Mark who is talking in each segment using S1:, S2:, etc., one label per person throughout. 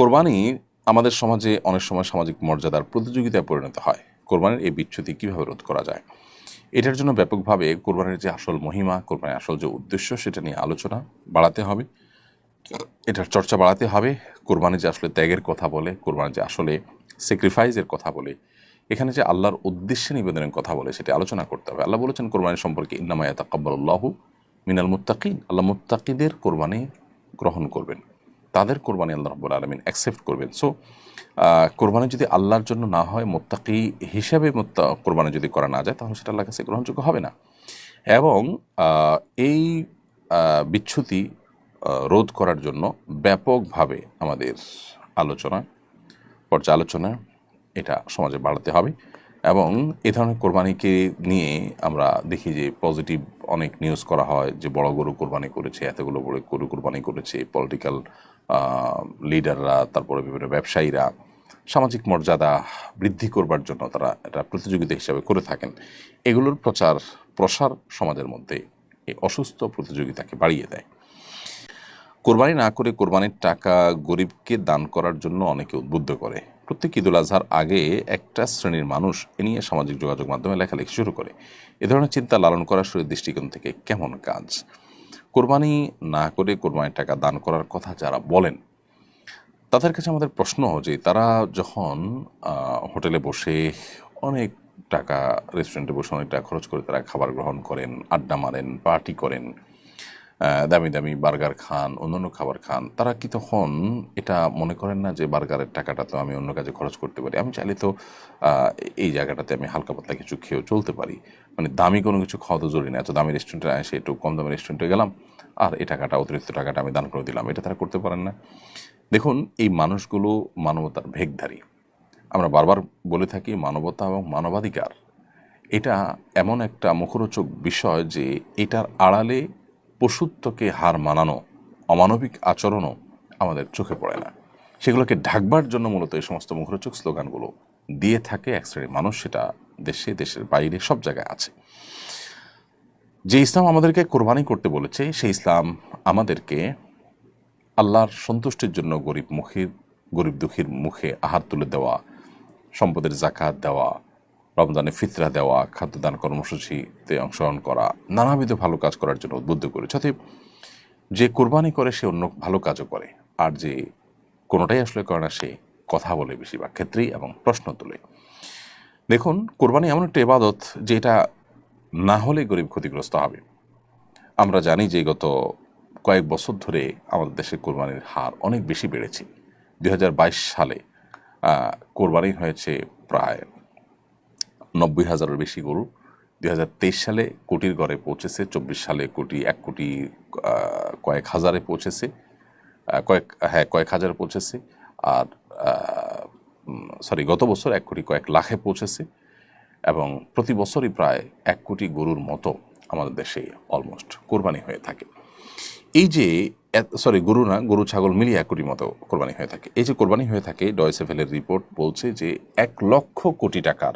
S1: কোরবানি আমাদের সমাজে অনেক সময় সামাজিক মর্যাদার প্রতিযোগিতায় পরিণত হয়। কোরবানির এই বিচ্যুতি কীভাবে রোধ করা যায়? এটার জন্য ব্যাপকভাবে কোরবানির যে আসল মহিমা, কোরবানির আসল যে উদ্দেশ্য, সেটা নিয়ে আলোচনা বাড়াতে হবে। এটার চর্চা বাড়াতে হবে। কোরবানি যে আসলে ত্যাগের কথা বলে, কোরবানি যে আসলে স্যাক্রিফাইসের কথা বলে, এখানে যে আল্লাহর উদ্দেশ্যে নিবেদনের কথা বলে, সেটি আলোচনা করতে হবে। আল্লাহ বলেছেন, কোরবানি সম্পর্কে ইন্নামায়া তাকাব্বাল্লাহু মিনাল মুত্তাকিন। আল্লাহ মুত্তাকিদের কোরবানি গ্রহণ করবেন। তাদের কোরবানি আল্লাহ রব্বুল আলমিন অ্যাকসেপ্ট করবেন। সো কোরবানি যদি আল্লাহর জন্য না হয় মোত্তাকি হিসাবে মোত্তা কোরবানি যদি করা না যায় তাহলে সেটা আল্লাহ কাছে গ্রহণযোগ্য হবে না। এবং এই আহ, বিচ্যুতি রোধ করার জন্য ব্যাপকভাবে আমাদের আলোচনা পর্যালোচনা এটা সমাজে বাড়াতে হবে। এবং এ ধরনের কোরবানিকে নিয়ে আমরা দেখি যে পজিটিভ অনেক নিউজ করা হয় যে বড় গরু কোরবানি করেছে, এতগুলো বড় গরু কোরবানি করেছে পলিটিক্যাল লিডাররা তারপরে বিভিন্ন ব্যবসায়ীরা, সামাজিক মর্যাদা বৃদ্ধি করবার জন্য তারা এটা প্রতিযোগিতা হিসাবে করে থাকেন। এগুলোর প্রচার, প্রসার সমাজের মধ্যে এই অসুস্থ প্রতিযোগিতাকে বাড়িয়ে দেয়। কোরবানি না করে কোরবানির টাকা গরিবকে দান করার জন্য অনেকে উদ্বুদ্ধ করে। প্রত্যেক ঈদুল আজহার আগে একটা শ্রেণির মানুষ এ নিয়ে সামাজিক যোগাযোগ মাধ্যমে লেখালেখি শুরু করে। এ ধরনের চিন্তা লালন করার শরীর দৃষ্টিকোণ থেকে কেমন কাজ? কোরবানি না করে কোরবানির টাকা দান করার কথা যারা বলেন, তাদের কাছে আমাদের প্রশ্ন যে তারা যখন হোটেলে বসে অনেক টাকা, রেস্টুরেন্টে বসে অনেক টাকা খরচ করে তারা খাবার গ্রহণ করেন, আড্ডা মারেন, পার্টি করেন দামি দামি বার্গার খান, অন্যান্য খাবার খান, তারা কি তখন এটা মনে করেন না যে বার্গারের টাকাটা তো আমি অন্য কাজে খরচ করতে পারি? আমি চাইলে তো এই জায়গাটাতে আমি হালকা পাতলা কিছু খেয়েও চলতে পারি। মানে দামি কোনো কিছু খাওয়া তো জরুরি না। এত দামি রেস্টুরেন্টে এসে একটু কম দামি রেস্টুরেন্টে গেলাম, আর এই টাকাটা, অতিরিক্ত টাকাটা আমি দান করে দিলাম। এটা তারা করতে পারেন না। দেখুন, এই মানুষগুলো মানবতার ভেগধারী আমরা বারবার বলে থাকি মানবতা এবং মানবাধিকার। এটা এমন একটা মুখরোচক বিষয় যে এটার আড়ালে পশুত্বকে হার মানানো, অমানবিক আচরণও আমাদের চোখে পড়ে না। সেগুলোকে ঢাকবার জন্য মূলত এই সমস্ত মুখরোচক স্লোগানগুলো দিয়ে থাকে এক শ্রেণির মানুষ, সেটা দেশে, দেশের বাইরে, সব জায়গায় আছে। যে ইসলাম আমাদেরকে কোরবানি করতে বলেছে, সেই ইসলাম আমাদেরকে আল্লাহর সন্তুষ্টির জন্য গরিব মুখের, গরিব দুঃখীর মুখে আহার তুলে দেওয়া, সম্পদের জাকাত দেওয়া রমজানে ফিতরা দেওয়া, খাদ্যদান কর্মসূচিতে অংশগ্রহণ করা, নানাবিধ ভালো কাজ করার জন্য উদ্বুদ্ধ করেছে। অতএব যে কোরবানি করে, সে অন্য ভালো কাজও করে। আর যে কোনোটাই আসলে করে না, সে কথা বলে বেশিরভাগ ক্ষেত্রেই এবং প্রশ্ন তোলে। দেখুন, কোরবানি এমন একটা ইবাদত যে এটা না হলে গরিব ক্ষতিগ্রস্ত হবে। আমরা জানি যে গত কয়েক বছর ধরে আমাদের দেশে কোরবানির হার অনেক বেশি বেড়েছে। দু হাজার বাইশ সালে কোরবানি হয়েছে প্রায় নব্বই হাজারের বেশি গরু। দুই হাজার তেইশ সালে কোটির গড়ে পৌঁছেছে, চব্বিশ সালে কোটি, এক কোটি কয়েক হাজারে পৌঁছেছে কয়েক হ্যাঁ কয়েক হাজারে পৌঁছেছে, আর সরি গত বছর এক কোটি কয়েক লাখে পৌঁছেছে, এবং প্রতি বছরই প্রায় এক কোটি গরুর মতো আমাদের দেশে অলমোস্ট কোরবানি হয়ে থাকে। এই যে সরি গরু না, গরু, ছাগল মিলিয়ে এক কোটির মতো কোরবানি হয়ে থাকে। এই যে কোরবানি হয়ে থাকে, ডয়সেফেলের রিপোর্ট বলছে যে এক লক্ষ কোটি টাকার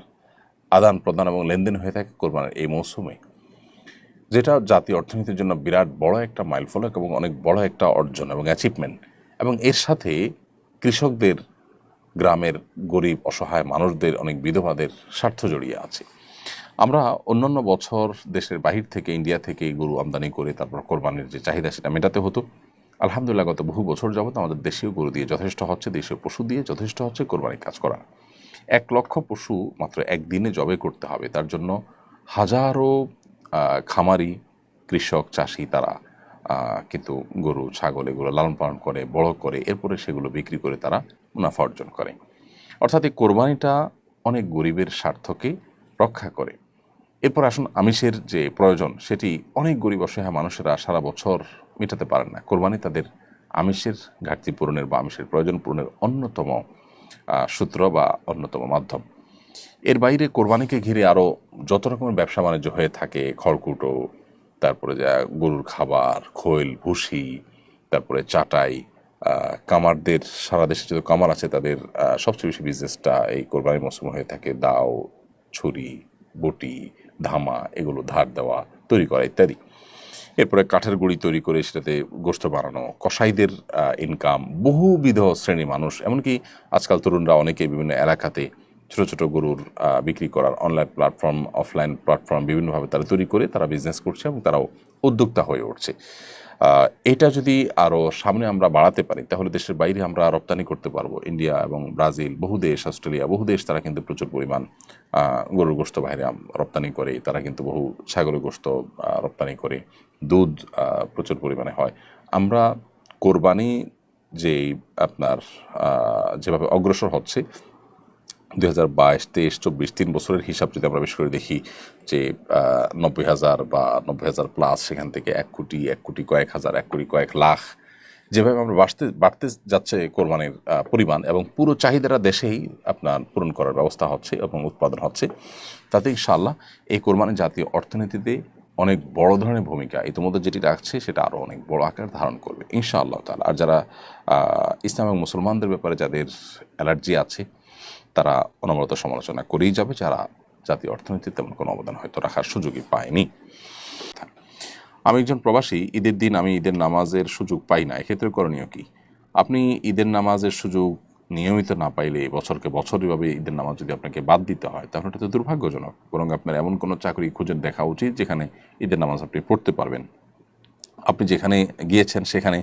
S1: আদান প্রদান এবং লেনদেন হয়ে থাকে কোরবানির এই মৌসুমে, যেটা জাতীয় অর্থনীতির জন্য বিরাট বড় একটা মাইলফলক এবং অনেক বড় একটা অর্জন এবং অ্যাচিভমেন্ট এবং এর সাথে কৃষকদের, গ্রামের গরিব, অসহায় মানুষদের, অনেক বিধবাদের স্বার্থ জড়িয়ে আছে। আমরা অন্যান্য বছর দেশের বাহির থেকে, ইন্ডিয়া থেকে গরু আমদানি করে তারপর কোরবানির যে চাহিদা সেটা মেটাতে হতো। আলহামদুলিল্লাহ, গত বহু বছর যাবত আমাদের দেশীয় গরু দিয়ে যথেষ্ট হচ্ছে, দেশীয় পশু দিয়ে যথেষ্ট হচ্ছে কোরবানির কাজ করা। এক লক্ষ পশু মাত্র একদিনে জবে করতে হবে। তার জন্য হাজারো খামারি, কৃষক, চাষি তারা কিন্তু গরু, ছাগল এগুলো লালন পালন করে, বড় করে, এরপরে সেগুলো বিক্রি করে তারা মুনাফা অর্জন করে। অর্থাৎ এই কোরবানিটা অনেক গরিবের স্বার্থকে রক্ষা করে। এরপর আসুন আমিষের যে প্রয়োজন, সেটি অনেক গরিব অসহায় মানুষেরা সারা বছর মেটাতে পারেন না। কোরবানি তাদের আমিষের ঘাটতি পূরণের বা আমিষের প্রয়োজন পূরণের অন্যতম সূত্র বা অন্যতম মাধ্যম। এর বাইরে কোরবানিকে ঘিরে আরও যত রকমের ব্যবসা বাণিজ্য হয়ে থাকে, খড়কুটো, তারপরে যা গরুর খাবার, খৈল, ভুসি, তারপরে চাটাই কামারদের, সারা দেশে যত কামার আছে, তাদের সবচেয়ে বেশি বিজনেসটা এই কোরবানির মৌসুম হয়ে থাকে দাও, ছুরি, বটি, ধামা, এগুলো ধার দেওয়া, তৈরি করা ইত্যাদি। এরপরে কাঠের গুঁড়ি তৈরি করে সেটাতে গোস্ত বানানো, কসাইদের ইনকাম বহুবিধ শ্রেণির মানুষ। এমনকি আজকাল তরুণরা অনেকে বিভিন্ন এলাকাতে ছোটো ছোটো গরুর বিক্রি করার অনলাইন প্ল্যাটফর্ম অফলাইন প্ল্যাটফর্ম বিভিন্নভাবে তারা তৈরি করে তারা বিজনেস করছে এবং তারাও উদ্যোক্তা হয়ে উঠছে। এটা যদি আরও সামনে আমরা বাড়াতে পারি, তাহলে দেশের বাইরে আমরা রপ্তানি করতে পারব। ইন্ডিয়া এবং ব্রাজিল, বহু দেশ, অস্ট্রেলিয়া, বহু দেশ, তারা কিন্তু প্রচুর পরিমাণ গরুর গোস্ত বাইরে রপ্তানি করে, তারা কিন্তু বহু ছাগলের গোস্ত রপ্তানি করে, দুধ প্রচুর পরিমাণে হয়। আমরা কোরবানি যে আপনার যেভাবে অগ্রসর হচ্ছে দুই হাজার বাইশ, তেইশ, চব্বিশ, তিন বছরের হিসাব যদি আমরা বেশ করে দেখি যে নব্বই হাজার বা নব্বই হাজার প্লাস সেখান থেকে এক কোটি এক কোটি কয়েক হাজার, এক কোটি কয়েক লাখ যেভাবে আমরা বাড়তে বাড়তে যাচ্ছে কোরবানির পরিমাণ এবং পুরো চাহিদাটা দেশেই আপনার পূরণ করার ব্যবস্থা হচ্ছে এবং উৎপাদন হচ্ছে, তাতে ইনশাআল্লাহ এই কোরবানি জাতীয় অর্থনীতিতে অনেক বড় ধরনের ভূমিকা ইতিমধ্যে যেটি রাখছে সেটা আরও অনেক বড় আকার ধারণ করবে, ইনশাআল্লাহ তাআলা। আর যারা ইসলাম এবং মুসলমানদের ব্যাপারে যাদের অ্যালার্জি আছে তারা অনবরত সমালোচনা করেই যাবে, যারা জাতীয় অর্থনীতিতে তেমন কোনো অবদান হয়তো রাখার সুযোগই পায়নি। আমি একজন প্রবাসী, ঈদের দিন আমি ঈদের নামাজের সুযোগ পাই না, এক্ষেত্রে করণীয় কি? আপনি ঈদের নামাজের সুযোগ নিয়মিত না পাইলে বছরকে বছর এভাবে ঈদের নামাজ যদি আপনাকে বাদ দিতে হয়, তাহলে এটা তো দুর্ভাগ্যজনক, বরং আপনার এমন কোনো চাকরি খুঁজে দেখা উচিত যেখানে ঈদের নামাজ আপনি পড়তে পারবেন। আপনি যেখানে গিয়েছেন সেখানে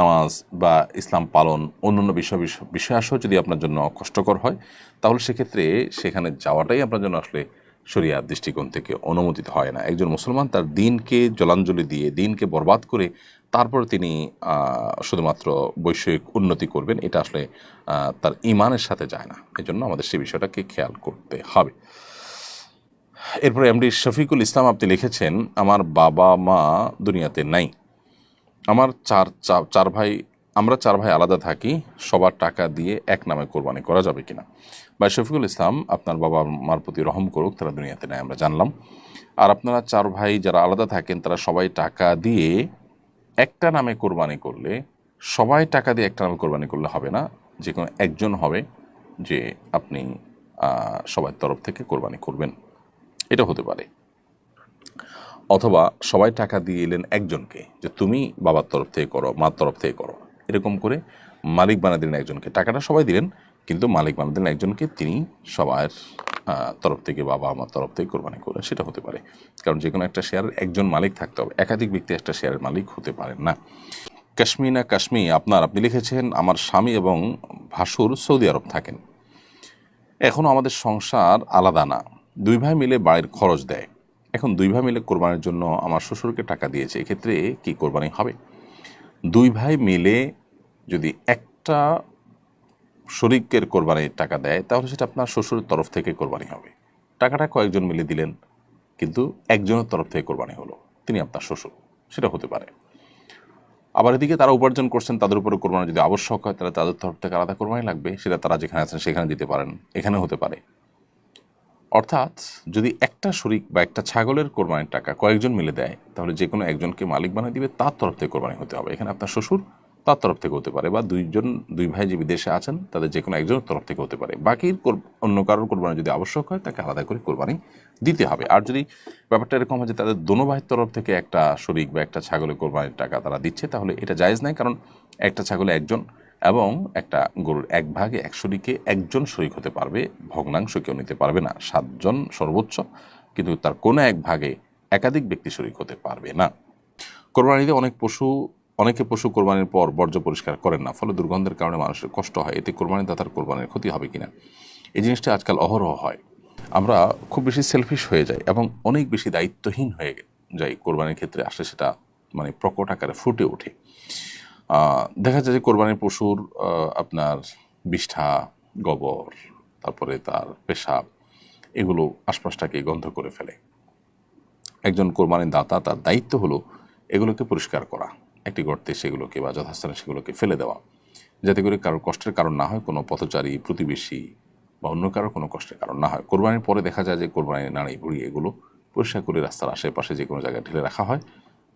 S1: নামাজ বা ইসলাম পালন অন্যান্য বিষয় বিষয়াসহ যদি আপনার জন্য কষ্টকর হয়, তাহলে সেক্ষেত্রে সেখানে যাওয়াটাই আপনার জন্য আসলে শরিয়ার দৃষ্টিকোণ থেকে অনুমোদিত হয় না। একজন মুসলমান তার দিনকে জলাঞ্জলি দিয়ে, দিনকে বরবাদ করে তারপর তিনি শুধুমাত্র বৈষয়িক উন্নতি করবেন, এটা আসলে তার ইমানের সাথে যায় না। এই জন্য আমাদের সেই বিষয়টাকে খেয়াল করতে হবে। এরপরে এমডি শফিকুল ইসলাম আপনি লিখেছেন, আমার বাবা মা দুনিয়াতে নাই। আমার চার চার ভাই, আমরা চার ভাই আলাদা থাকি, সবার টাকা দিয়ে এক নামে কোরবানি করা যাবে কিনা। ভাই শফিকুল ইসলাম, আপনার বাবা মার প্রতি রহম করুক, তারা দুনিয়াতে নেয়, আমরা জানলাম। আর আপনারা চার ভাই যারা আলাদা থাকেন, তারা সবাই টাকা দিয়ে একটা নামে কোরবানি করলে, সবাই টাকা দিয়ে একটা নামে কোরবানি করলে হবে না, যে কোনো একজন হবে যে আপনি সবার তরফ থেকে কোরবানি করবেন। এটা হতে পারে। অথবা সবাই টাকা দিয়ে এলেন একজনকে যে তুমি বাবার তরফ থেকে করো, মার তরফ থেকে করো। এরকম করে মালিক বানা দিলেন একজনকে। টাকাটা সবাই দিলেন, কিন্তু মালিক বানা দিলেন একজনকে তিনি সবার তরফ থেকে বাবা আমার তরফ থেকে কোরবানি করেন সেটা হতে পারে। কারণ যে কোনো একটা শেয়ারের একজন মালিক থাকতে হবে। একাধিক ব্যক্তি একটা শেয়ারের মালিক হতে পারেন না। কাশ্মীনা কাশ্মী, আপনার আপনি লিখেছেন, আমার স্বামী এবং ভাসুর সৌদি আরব থাকেন। এখনও আমাদের সংসার আলাদা না। দুই ভাই মিলে বাড়ির খরচ দেয়। এখন দুই ভাই মিলে কোরবানির জন্য আমার শ্বশুরকে টাকা দিয়েছে, এক্ষেত্রে কি কোরবানি হবে? দুই ভাই মিলে যদি একটা শরিকের কোরবানির টাকা দেয়, তাহলে সেটা আপনার শ্বশুরের তরফ থেকে কোরবানি হবে। টাকাটা কয়েকজন মিলে দিলেন, কিন্তু একজনের তরফ থেকে কোরবানি হলো, তিনি আপনার শ্বশুর, সেটা হতে পারে। আবার এদিকে তারা উপার্জন করছেন, তাদের উপরে কোরবানি যদি আবশ্যক হয়, তাহলে তাদের তরফ থেকে আলাদা কোরবানি লাগবে, সেটা তারা যেখানে আছেন সেখানে দিতে পারেন এখানে হতে পারে। অর্থাৎ যদি একটা শরিক বা একটা ছাগলের কোরবানির টাকা কয়েকজন মিলে দেয়, তাহলে যে কোনো একজনকে মালিক বানিয়ে দিবে, তার তরফ থেকে কোরবানি হতে হবে। এখানে আপনার শ্বশুর তার তরফ থেকে হতে পারে বা দুইজন, দুই ভাই যে বিদেশে আছেন, তাদের যে কোনো একজনের তরফ থেকে হতে পারে। বাকির কোর- অন্য কারোর কোরবানি যদি আবশ্যক হয়, তাকে আলাদা করে কোরবানি দিতে হবে। আর যদি ব্যাপারটা এরকম হয় যে তাদের দোনো ভাইয়ের তরফ থেকে একটা শরিক বা একটা ছাগলের কোরবানির টাকা তারা দিচ্ছে, তাহলে এটা জায়েজ নাই, কারণ একটা ছাগলে একজন এবং একটা গরুর এক ভাগে এক শরিকে একজন শরিক হতে পারবে, ভগ্নাংশ কেউ নিতে পারবে না, সাতজন সর্বোচ্চ, কিন্তু তার কোনো এক ভাগে একাধিক ব্যক্তি শরিক হতে পারবে না। কোরবানিতে অনেক পশু, অনেকে পশু কোরবানির পর বর্জ্য পরিষ্কার করেন না, ফলে দুর্গন্ধের কারণে মানুষের কষ্ট হয়। এতে কোরবানি দাতার কোরবানির ক্ষতি হবে কিনা? এই জিনিসটা আজকাল অহরহ হয়। আমরা খুব বেশি সেলফিশ হয়ে যাই এবং অনেক বেশি দায়িত্বহীন হয়ে যাই কোরবানির ক্ষেত্রে আসলে সেটা মানে প্রকট আকারে ফুটে ওঠে। দেখা যায় যে কোরবানির পশুর আপনার বিষ্ঠা, গোবর, তারপরে তার পেশাব, এগুলো আশপাশটাকে গন্ধ করে ফেলে। একজন কোরবানির দাতা তার দায়িত্ব হলো এগুলোকে পরিষ্কার করা। একটি গর্তে সেগুলোকে বা যথাস্থানে সেগুলোকে ফেলে দেওয়া। যাতে করে কারোর কষ্টের কারণ না হয়, কোনো পথচারী, প্রতিবেশী বা অন্য কারও কোনো কষ্টের কারণ না হয়। কোরবানির পরে দেখা যায় যে কোরবানির নাড়ি ভুড়ি এগুলো পরিষ্কার করে রাস্তার আশেপাশে যে কোনো জায়গায় ঢেলে রাখা হয়।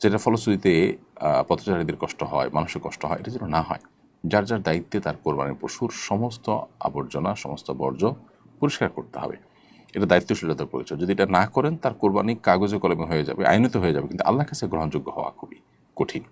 S1: যেটা ফলশ্রুতিতে পথচারীদের কষ্ট হয়, মানুষের কষ্ট হয়, এটা যেন না হয়, যার যার দায়িত্বে তার কোরবানির পশুর সমস্ত আবর্জনা, সমস্ত বর্জ্য পরিষ্কার করতে হবে। এটা দায়িত্বশীলতার পরিচয়। যদি এটা না করেন, তার কোরবানি কাগজে কলমে হয়ে যাবে, আইনত হয়ে যাবে, কিন্তু আল্লাহ কাছে গ্রহণযোগ্য হওয়া খুবই কঠিন।